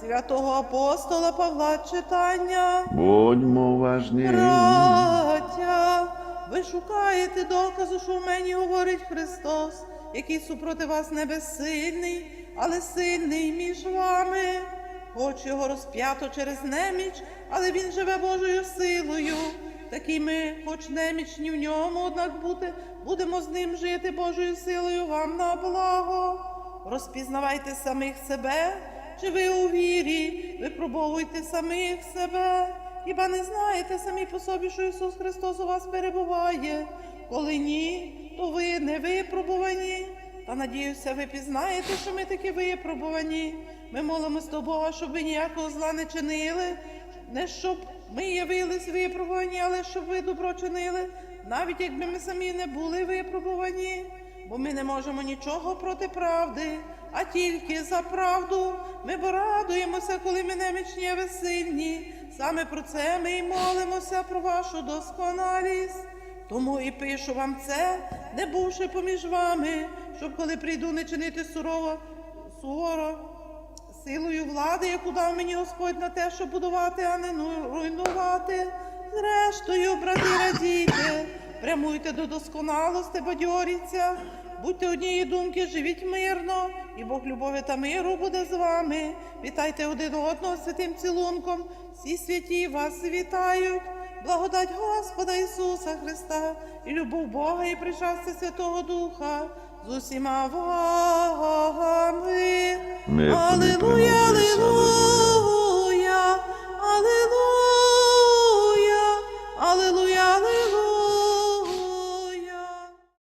святого апостола Павла читання. Будьмо уважні. Браття, ви шукаєте доказу, що в мені говорить Христос, який супроти вас не безсильний, але сильний між вами. Хоч його розп'ято через неміч, але він живе Божою силою. Такі ми, хоч немічні в ньому, однак бути, будемо з ним жити Божою силою вам на благо. Розпізнавайте самих себе, чи ви у вірі, випробовуйте самих себе. Хіба не знаєте самі по собі, що Ісус Христос у вас перебуває? Коли ні, то ви не випробувані. Та надіюся, ви пізнаєте, що ми такі випробувані. Ми молимось до Бога, щоб ви ніякого зла не чинили, не щоб ми явились випробувані, але щоб ви добро чинили, навіть якби ми самі не були випробувані. Бо ми не можемо нічого проти правди, а тільки за правду. Ми бо радуємося, коли ми немічні, а ви сильні. Саме про це ми й молимося про вашу досконалість. Тому і пишу вам це, не бувши поміж вами, щоб коли прийду не чинити сурово, суворо силою влади, яку дав мені Господь на те, щоб будувати, а не ну- руйнувати. Зрештою, брати, радійте, прямуйте до досконалості, бадьоріться, будьте однієї думки, живіть мирно, і Бог любові та миру буде з вами. Вітайте один одного святим цілунком. Всі святі вас вітають. Благодать Господа Ісуса Христа і любов Бога і причастя Святого Духа з усіма вами. Ми Аллилуйя, аллилуйя, аллилуйя.